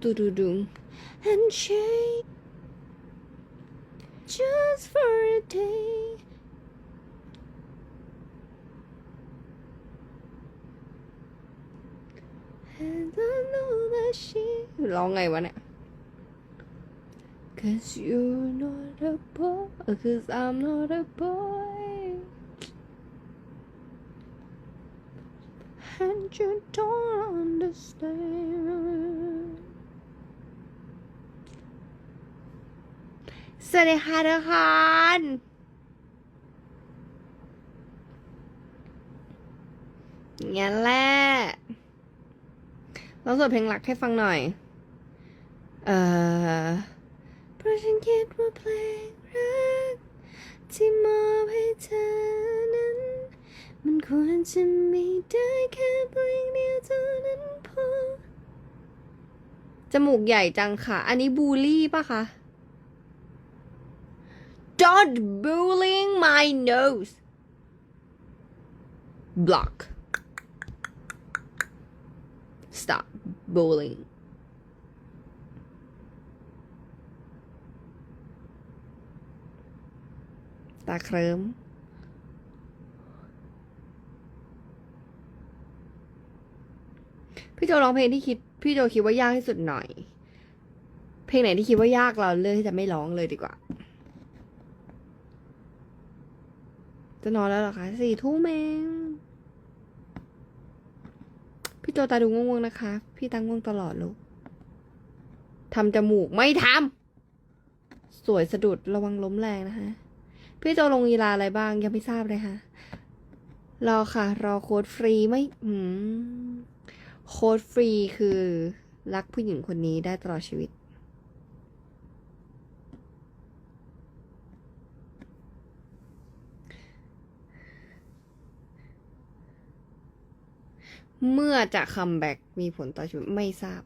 do do do and change just for a day and I know that she ร้องไงวะเนี่ย Cause you're not a boy Cause I'm not a boy And you don't understand สวัสดีค่ะทุกคนงั้นแหละลองสวดเพลงหลักให้ฟังหน่อย เอ่อเพราะฉันคิดว่าเพลงรัก ที่มอบให้เธอนั้น มันควรจะมีได้แค่เพลงเดียวเท่านั้นพอ จมูกใหญ่จังค่ะ อันนี้บูลลี่ปะคะ Don't bullying my nose block stop bullying ตาเคลิ้มพี่โจร้องเพลงที่คิด พี่โจคิดว่ายากที่สุดหน่อย เพลงไหนที่คิดว่ายากเราเลือกที่จะไม่ร้องเลยดีกว่า จะนอนแล้วเหรอคะสี่ทุ่มเองพี่โจตาดูง่วงๆนะคะ พี่ตั้งง่วงตลอดลูกทำจมูกไม่ทำสวยสะดุดระวังล้มแรงนะคะ พี่โจลงกีฬาอะไรบ้างยังไม่ทราบเลยค่ะ รอค่ะ รอโค้ดฟรีไม่โค้ดฟรีคือรักผู้หญิงคนนี้ได้ตลอดชีวิต เมื่อจะคัมแบ็กมีผลต่อชีวิตไม่ทราบ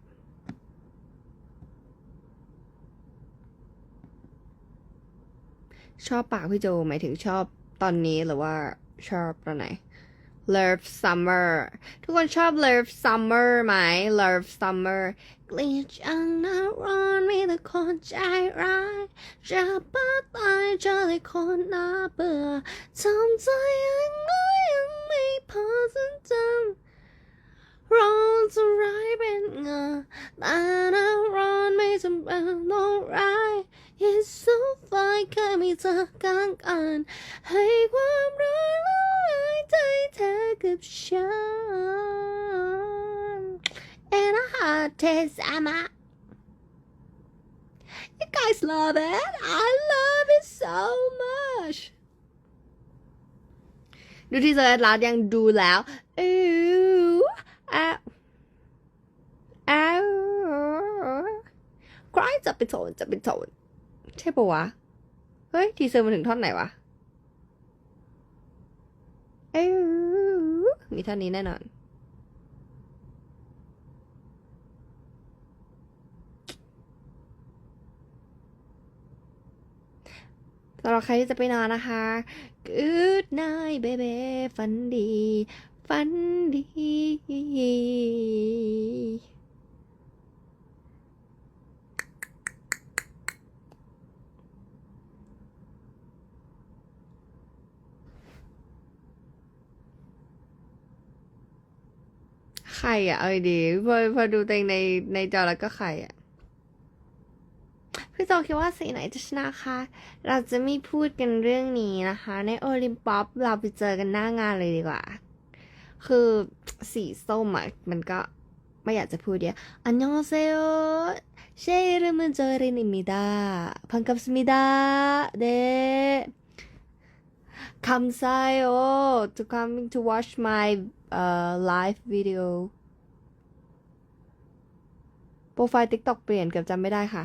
ชอบปากพี่โจหมายถึงชอบตอนนี้หรือว่าชอบตอนไหน Love Summer ทุกคนชอบ Love Summer ไหม Love Summer เกลียดจังนะร้อนมีแต่คนใจร้ายจะบ้าตายเจอแต่คนน่าเบื่อทำใจยังไงยังไม่พอสนใจร้อนจะร้ายเป็นเงาแต่น้ำ ร้อนไม่จำเป็นต้องร้าย It's so fine แค่มีเธอข้างกันให้ความร้อนละลายใจเธอกับฉัน And a hot taste I'm a You guys love it I love it so much ดูที่เซอร์ร้านยังดูแล้วอู้อ้าวอ้าวใครจะไปโทนจะไปโทนใช่ปะวะ เฮ้ย ทีเซอร์มันถึงท่อนไหนวะ เอ้วมีท่อนนี้แน่นอน สำหรับใครที่จะไปนอนนะคะ Good night baby ฝันดี ฝันดี ใครอะเอาดีพอพอดูตัวเองในในจอแล้วก็ใครอะพี่โจคิดว่าสีไหนจะชนะคะ เราจะไม่พูดกันเรื่องนี้นะคะ ในโอลิมปัสเราไปเจอกันหน้างานเลยดีกว่า คือสีส้มอะมันก็ไม่อยากจะพูดเยอะอันยองเซโอเชรมุนจอรินิมิดาพังกับสมิดาเดคำไซโอ to coming to watch my uh, live video โปรไฟล์ TikTok เปลี่ยนเกือบจำไม่ได้ค่ะ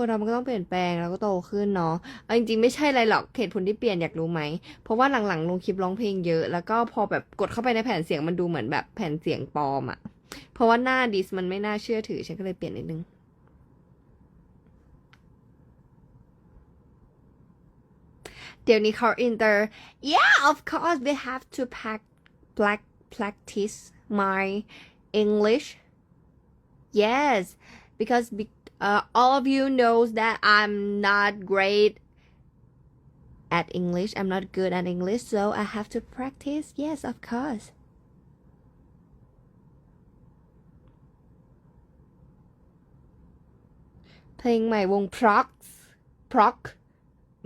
คนเรามันก็ต้องเปลี่ยนแปลงแล้วก็โตขึ้นเนาะเอาจริงๆไม่ใช่อะไรหรอกเหตุผลที่เปลี่ยนอยากรู้ไหม เพราะว่าหลังๆลงคลิปร้องเพลงเยอะ แล้วก็พอแบบกดเข้าไปในแผ่นเสียงมันดูเหมือนแบบแผ่นเสียงปลอมอะเพราะว่าหน้าดิสมันไม่น่าเชื่อถือฉันก็เลยเปลี่ยนนิดนึงเดี๋ยวนี้เขาอินเตอร์ yeah of course we have to pack black practice my English yes because be- uh, all of you knows that I'm not great at English I'm not good at English so I have to practice yes of course เพลงใหม่วง Prox Proc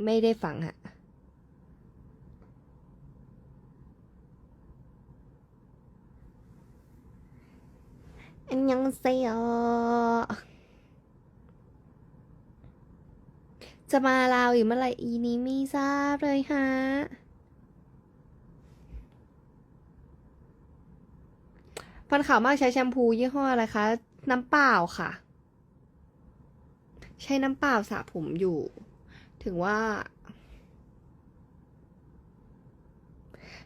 ไม่ได้ฟังฮะ อันยังเ จะมาลาวอีกเมื่อไหร่อีนี้ไม่ทราบเลยฮะ ฟันขาวมากใช้แชมพูยี่ห้ออะไรคะ น้ำเปล่าค่ะ ใช้น้ำเปล่าสระผมอยู่ ถึงว่า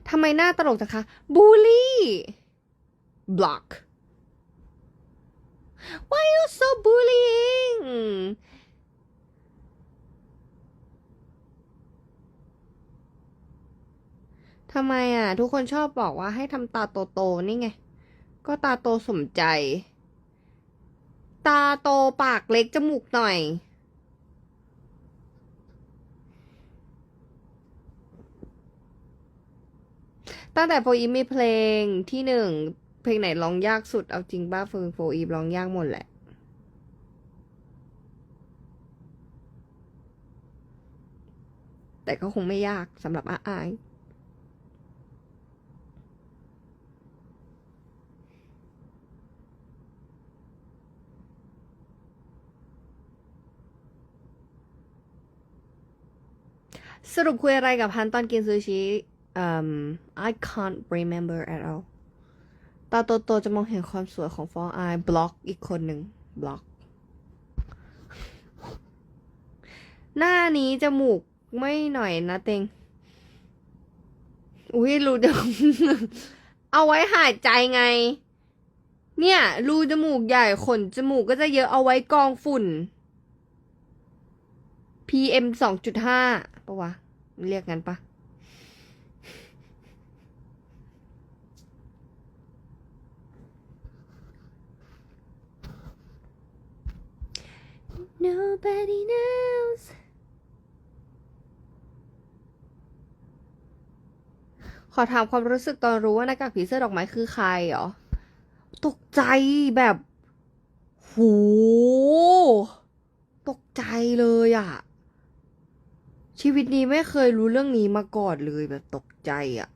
ทำไมหน้าตลกจังคะ บูลลี่ block why you so bullying ทำไมอะ ทุกคนชอบบอกว่าให้ทำตาโตๆนี่ไง ก็ตาโตสมใจ ตาโตปากเล็กจมูกหน่อย ตั้งแต่โฟอีฟมีเพลงที่หนึ่ง เพลงไหนร้องยากสุดเอาจริงบ้าเฟิงโฟอีฟร้องยากหมดแหละแต่ก็คงไม่ยากสำหรับอาอาย สรุปคุยอะไรกับพันตอนกินซูชิ um I can't remember at all ตาโตๆจะมองเห็นความสวยของฟองอายบล็อกอีกคนหนึ่งบล็อก หน้านี้จมูกไม่หน่อยนะเต็ง อุ้ยรูจมูกเอาไว้หายใจไง เนี่ยรูจมูกใหญ่ขนจมูกก็จะเยอะเอาไว้กองฝุ่น PM สองจุดห้า ปะวะ เรียกงั้นปะ Nobody knows ขอถามความรู้สึกตอนรู้ว่าหน้ากากผีเสื้อดอกไม้คือใครเหรอ ตกใจแบบโหตกใจเลยอะ ชีวิตนี้ไม่เคยรู้เรื่องนี้มาก่อนเลยแบบตกใจอะ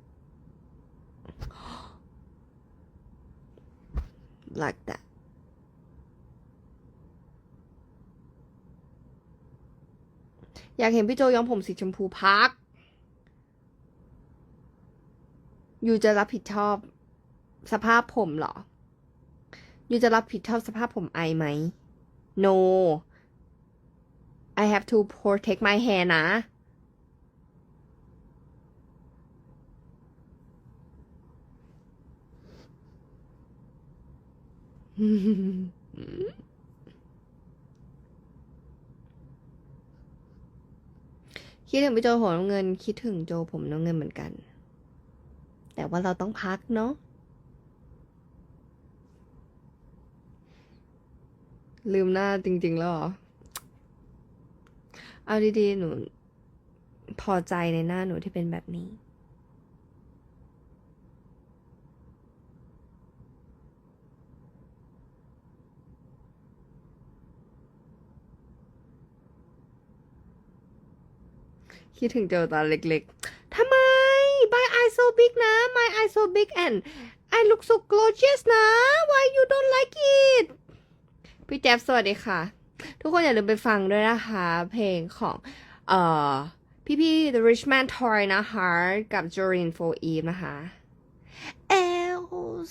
like that อยากเห็นพี่โจย้อมผมสีชมพูพัก อยู่จะรับผิดชอบสภาพผมเหรอ อยู่จะรับผิดชอบสภาพผมไอไหม no I have to protect my hair นะ คิดถึงพี่โจผมน้ำเงิน คิดถึงโจผมน้ำเงินเหมือนกัน แต่ว่าเราต้องพักเนาะลืมหน้าจริง ๆ แล้วเหรอ เอาดีๆ หนู พอใจในหน้าหนูที่เป็นแบบนี้ คิดถึงเจอตอนเล็กๆ ทำไม my eye so big นะ my eye so big and I look so gorgeous นะ why you don't like it พี่แจ๊บสวัสดีค่ะ ทุกคนอย่าลืมไปฟังด้วยนะคะ เพลงของเอ่อพี่พี่ๆ The Richman Toy นะคะ กับ Jorin for Eve นะคะ เอล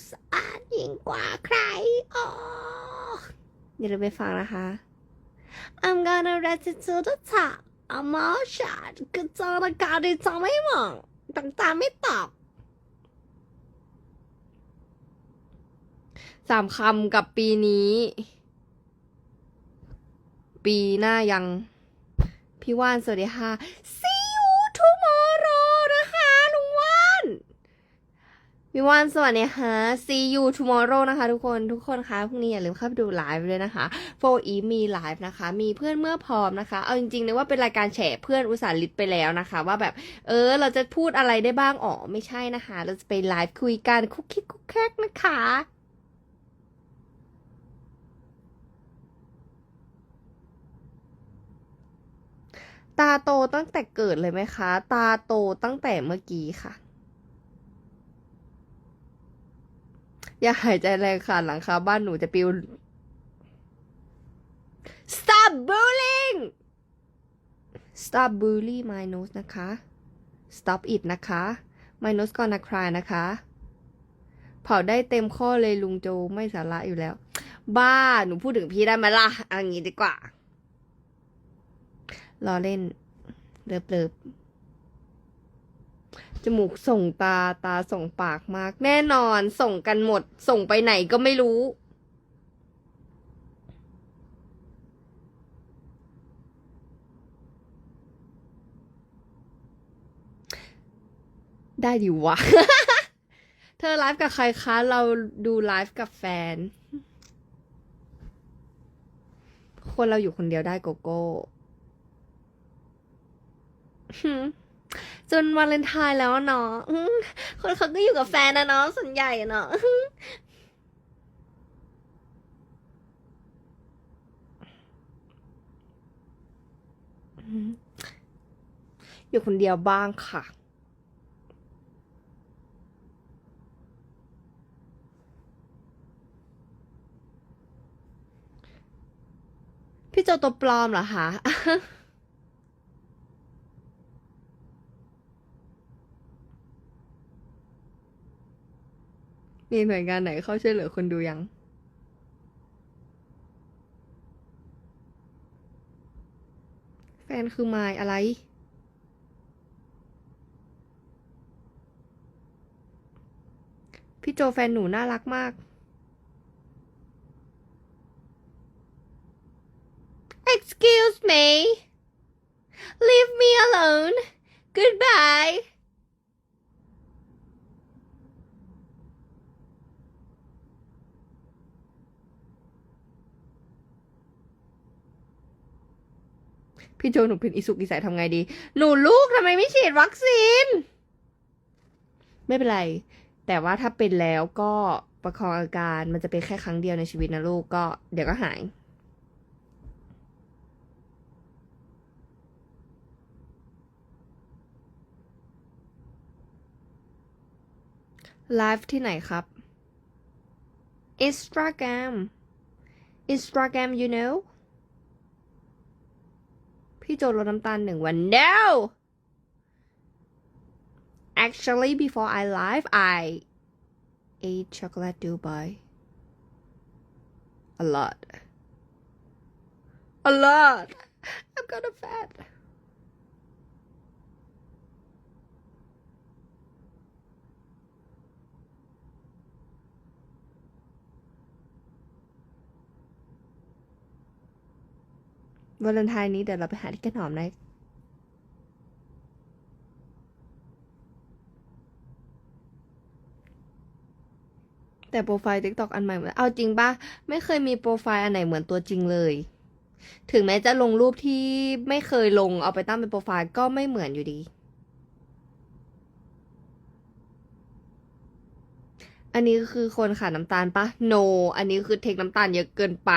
สอาดยิ่งกว่าใครอ๋ออย่าลืมไปฟังนะคะ I'm gonna raise it to the top I'm all shot ก็จอละกาดีจอไม่มองต่างตาไม่ตอบสามคำกับปีนี้ ปีหน้ายัง พี่ว่านสวัสดีค่ะ see you tomorrow นะคะลุงว่านวิวันสวัสดีค่ะ see you tomorrow นะคะ ทุกคนทุกคนคะพรุ่งนี้อย่าลืมเข้าไปดูไลฟ์เลยนะคะ for e มีไลฟ์นะคะ มีเพื่อนเมื่อพร้อมนะคะ เอาจริงๆเลยว่าเป็นรายการแฉเพื่อนอุตสาหลิตไปแล้วนะคะ ว่าแบบเออ เราจะพูดอะไรได้บ้างอ๋อไม่ใช่นะคะ เราจะไปไลฟ์คุยกันคุกคิกคุกแคกนะคะ ตาโตตั้งแต่เกิดเลยไหมคะ ตาโตตั้งแต่เมื่อกี้ค่ะ อย่าหายใจแรงค่ะหลังคาบ้านหนูจะปิว Stop bullying Stop bully my nose นะคะ Stop it นะคะ my nose gonna cry นะคะ เผาได้เต็มข้อเลยลุงโจไม่สาระอยู่แล้ว บ้า หนูพูดถึงพี่ได้ไหมล่ะเอันนี้ดีกว่า รอเล่นเลิบเลิบจมูกส่งตาตาส่งปากมาก แน่นอนส่งกันหมด ส่งไปไหนก็ไม่รู้ ได้ดิวะ เธอไลฟ์กับใครคะ เราดูไลฟ์กับแฟน คนเราอยู่คนเดียวได้โกโก้ จนวาเลนไทน์แล้วเนาะคนเขาก็อยู่กับแฟนนะเนาะส่วนใหญ่เนาะอืมอยู่คนเดียวบ้างค่ะ พี่โจตัวปลอมเหรอคะ มีหน่วยงานไหนเข้าช่วยเหลือคนดูยัง แฟนคือไมายอะไร พี่โจแฟนหนูน่ารักมาก Excuse me Leave me alone Goodbye พี่โจหนูเป็นอิสุกอิสัยทำไงดี หนูลูกทำไมไม่ฉีดวัคซีน ไม่เป็นไร แต่ว่าถ้าเป็นแล้วก็ประคองอาการมันจะเป็นแค่ครั้งเดียวในชีวิตนะลูกก็เดี๋ยวก็หาย ไลฟ์ที่ไหนครับ Instagram Instagram you know พี่โจลดน้ำตาลหนึ่งวัน no actually before I live I ate chocolate Dubai a lot a lot I'm gonna fat วาเลนไทน์นี้เดี๋ยวเราไปหาที่กันหอมนะแต่โปรไฟล์ TikTok อันใหม่เหมือนเอาจริงปะไม่เคยมีโปรไฟล์อันไหนเหมือนตัวจริงเลย ถึงแม้จะลงรูปที่ไม่เคยลงเอาไปตั้งเป็นโปรไฟล์ก็ไม่เหมือนอยู่ดี อันนี้คือคนขาดน้ำตาลปะ no อันนี้คือเทคน้ำตาลเยอะเกินไป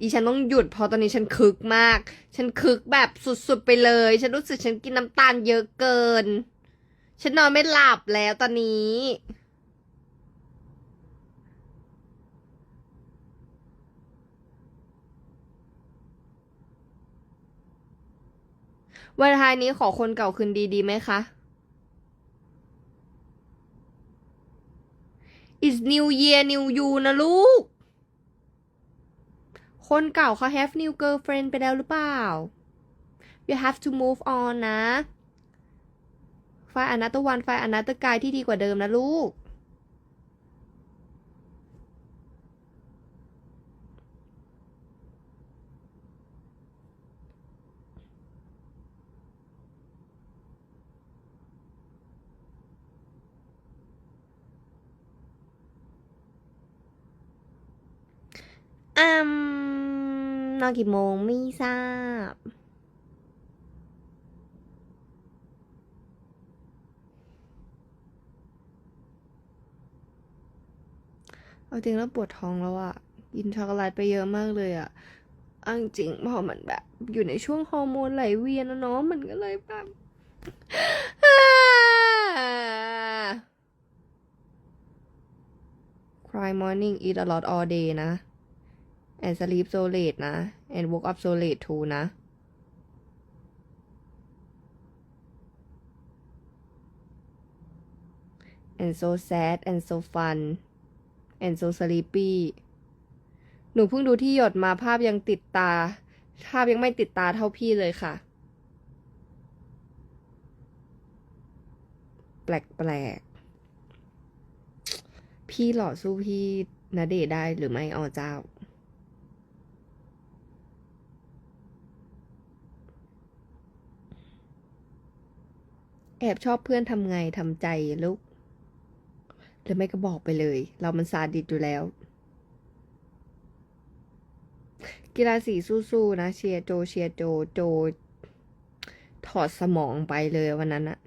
อีฉันต้องหยุดเพราะตอนนี้ฉันคึกมาก ฉันคึกแบบสุดๆไปเลย ฉันรู้สึกฉันกินน้ำตาลเยอะเกิน ฉันนอนไม่หลับแล้วตอนนี้วันท้ายนี้ขอคนเก่าคืนดีดีไหมคะ is new year new you นะลูก คนเก่าเขา have new girlfriend ไปแล้วหรือเปล่า you have to move on นะ find another one find another guy ที่ดีกว่าเดิมนะลูก อืมนอนกี่โมงไม่ทราบ เอาจริงแล้วปวดท้องแล้วอะกินช็อกโกแลตไปเยอะมากเลยอะอังจริงพอมันแบบ อยู่ในช่วงฮอร์โมนไหลเวียนนะเนาะมันก็เลยแบบค Cry morning eat a lot all day นะ and sleep so late นะ and woke up so late too นะ and so sad and so fun and so sleepy หนูเพิ่งดูที่หยดมาภาพยังติดตา ภาพยังไม่ติดตาเท่าพี่เลยค่ะ แปลกๆ พี่หล่อสู้พี่ณเดชได้หรือไม่อ๋อเจ้า แอบชอบเพื่อนทำไงทำใจลูกหรือไม่ก็บอกไปเลย เรามันซาดิสอยู่แล้ว กีฬาสีสู้ๆนะ เชียร์โจเชียร์โจโจ ถอดสมองไปเลยวันนั้นอะ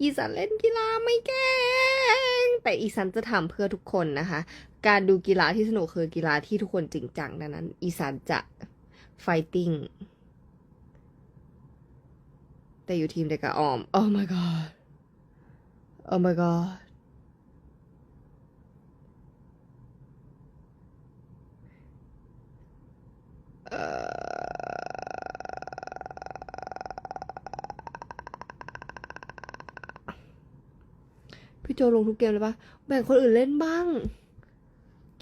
อีสันเล่นกีฬาไม่เก่ง แต่อีสันจะทำเพื่อทุกคนนะคะ การดูกีฬาที่สนุกคือกีฬาที่ทุกคนจริงจังดังนั้น อีสันจะไฟติ้ง แต่อยู่ทีมเดียวกับออม Oh my god Oh my god พี่โจลงทุกเกมเลยปะแบ่งคนอื่นเล่นบ้าง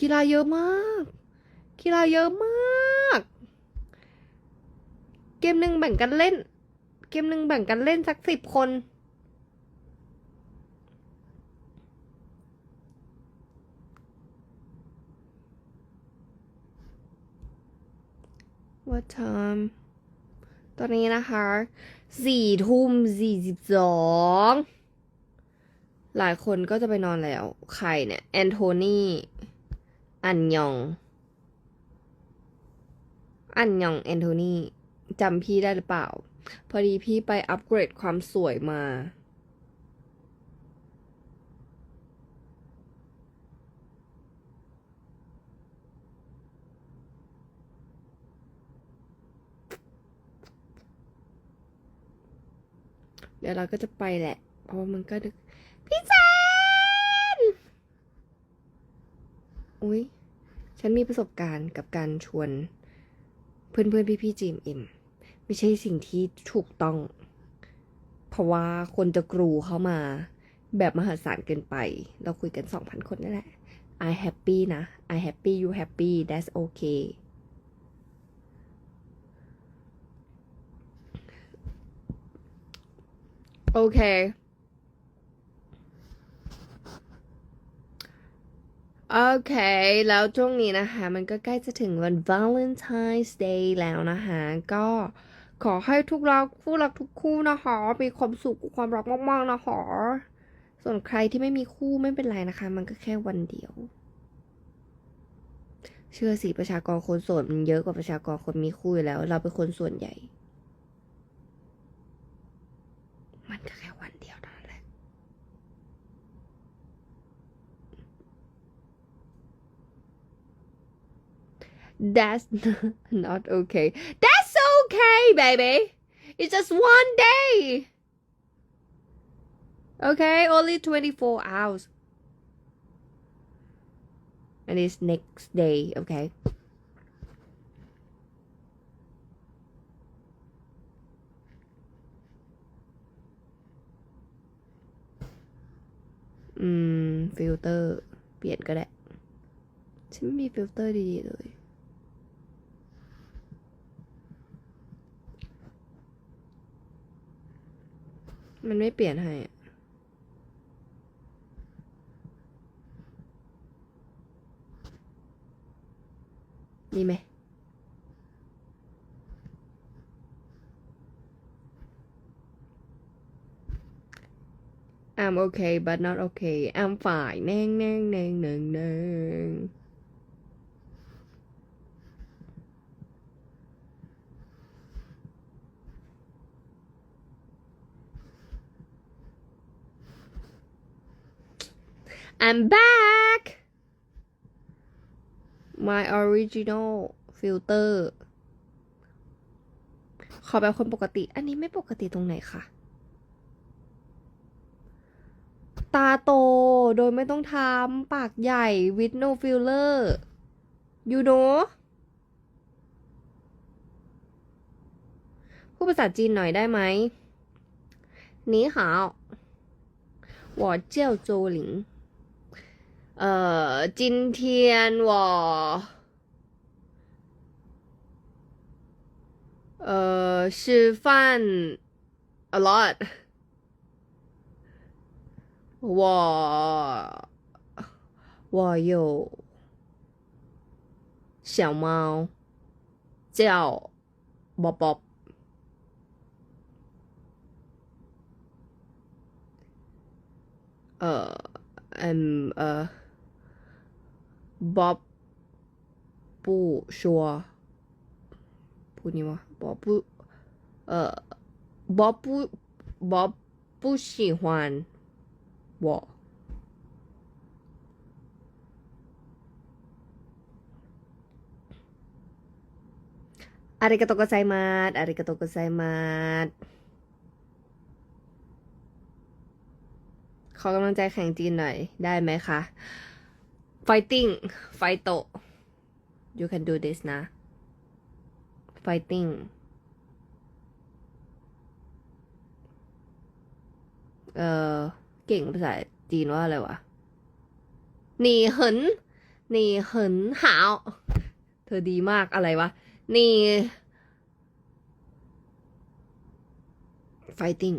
กีฬาเยอะมาก กีฬาเยอะมาก เกมหนึ่งแบ่งกันเล่น เกมหนึ่งแบ่งกันเล่นสักสิบคน What time ตอนนี้นะคะสี่ทุ่มสี่สิบสองหลายคนก็จะไปนอนแล้ว ใครเนี่ย แอนโทนีอันยอง อันยองแอนโทนีจำพี่ได้หรือเปล่า พอดีพี่ไปอัปเกรดความสวยมา เดี๋ยวเราก็จะไปแหละ เพราะมันก็ดึก พี่แจนอุ้ยฉันมีประสบการณ์กับการชวน เพื่อนเพื่อนพี่พี่จีมเอ็ม ไม่ใช่สิ่งที่ถูกต้อง เพราะว่าคนจะกรูเข้ามา แบบมหาศาลเกินไป เราคุยกันสองพันคนนั่นแหละ I happy นะ I happy you happy that's okay โอเคโอเค แล้วช่วงนี้นะคะ มันก็ใกล้จะถึงวัน Valentine's Day แล้วนะคะ ก็ ขอให้ทุกรักผู้รักทุกคู่นะคะมีความสุขความรักมากๆนะคะ ส่วนใครที่ไม่มีคู่ไม่เป็นไรนะคะ มันก็แค่วันเดียว เชื่อสิประชากรคนโสดมันเยอะกว่าประชากรคนมีคู่อยู่แล้ว เราเป็นคนส่วนใหญ่ มันก็แค่วันเดียวเท่านั้นแหละ That's not okay. That's okay, baby. It's just one day. Okay, only 24 hours. And it's next day, okay? Mm, ฟิลเตอร์ เปลี่ยนก็ได้ ฉันไม่มีฟิลเตอร์ดีๆเลย มันไม่เปลี่ยนให้อะมีไหม I'm okay but not okay I'm fine แน่งแน่งแน่งแน่งแน่ง I'm back my original filter ขอแบบคนปกติ อันนี้ไม่ปกติตรงไหนคะ ตาโตโดยไม่ต้องทำ ปากใหญ่ with no filler you know พูดภาษาจีนหน่อยได้ไหม你好我叫周玲 呃今天我呃吃饭 a lot 我我有小猫叫宝宝呃嗯呃 บ๊อบปูชัวปูนี่วะบ๊อบปูเอ่อบ๊อบปูบ๊อบปู喜欢我อาริกาโตโกไซมัสอาริกาโตโกไซมัสขอกำลังใจแข่งจีนหน่อย ได้ไหมคะ fighting fight you can do this นะ fighting เอ่อเก่งภาษาจีนว่าอะไรวะหนีเหินหนีเหินหาว เธอดีมากอะไรวะหนี fighting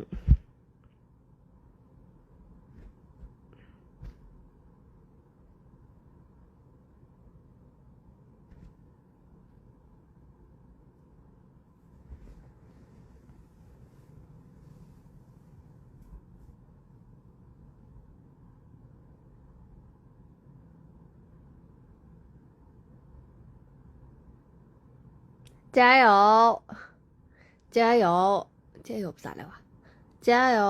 加油加油加油ภาษาอะไรวะ加油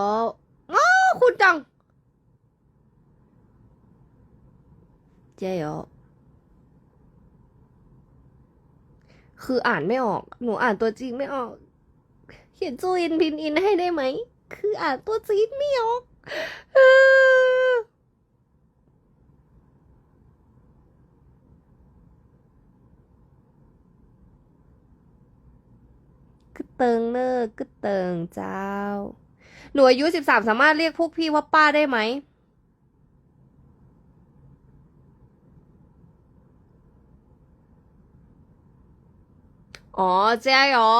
อ้าวคุณจัง加油คืออ่านไม่ออก หนูอ่านตัวจริงไม่ออก เขียนจูอินพินอินให้ได้ไหม คืออ่านตัวจริงไม่ออก เติงเนอร์กึเติงเจ้า หนูอายุสิบสามสามารถเรียกพวกพี่ว่าป้าได้ไหม อ๋อเจ้าอ๋อ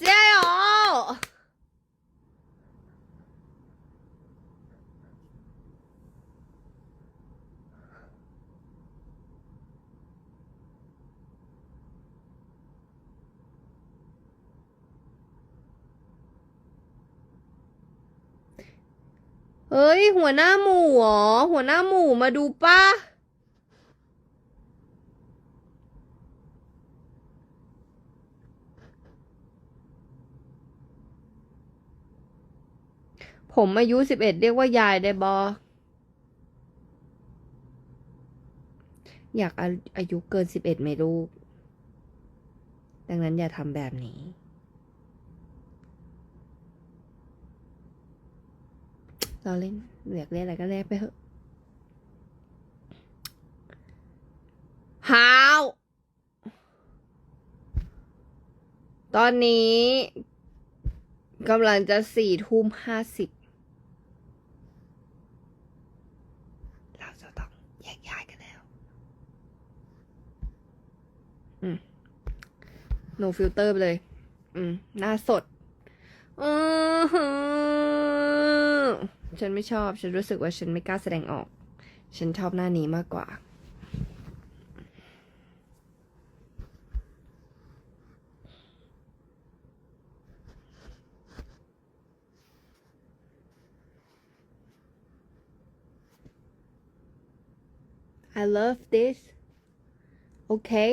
เจ้าอ๋อ ฮ้ย หัวหน้าหมู่เหรอ หัวหน้าหมู่มาดูป้าผมอายุสิบเอ็ดเรียกว่ายายได้บออยากอาอายุเกินสิบเอ็ดไหมลูก ดังนั้นอย่าทำแบบนี้ เราเล่นอยากเล่นอะไรก็เล่นไปเถอะฮาวตอนนี้กำลังจะสี่ทุ่มห้าสิบเราจะต้องแยกย้ายกันแล้ว อืม no filter ไปเลย อืม หน้าสด อือหือ ฉันไม่ชอบ ฉันรู้สึกว่าฉันไม่กล้าแสดงออก ฉันชอบหน้านี้มากกว่า I love this okay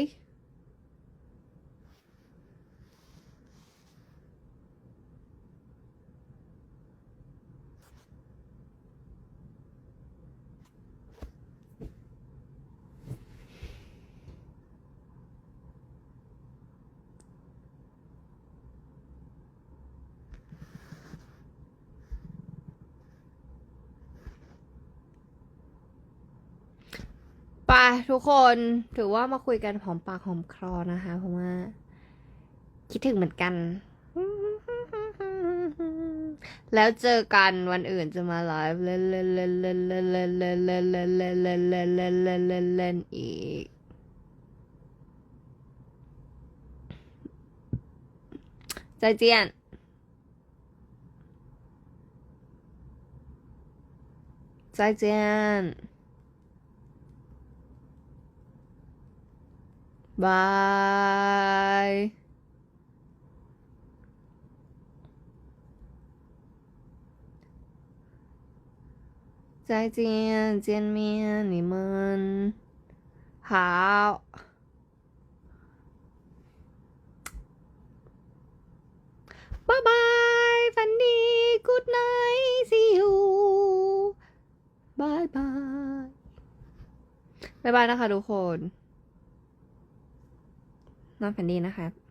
ทุกคนถือว่ามาคุยกันหอมปากหอมคอนะคะ เพราะว่า คิดถึงเหมือนกัน แล้วเจอกันวันอื่นจะมาไลฟ์เล่นเล่นเล่นเล่นเล่นเล่นเล่นเล่นเล่นเล่นเล่นเล่นเล่นเล่นเล่นเล่นอีก再见。 再见。拜。再见，见面你们好。บายบายฝันดี good night see you บายบายบายบายนะคะทุกคน นอนฝันดีนะคะ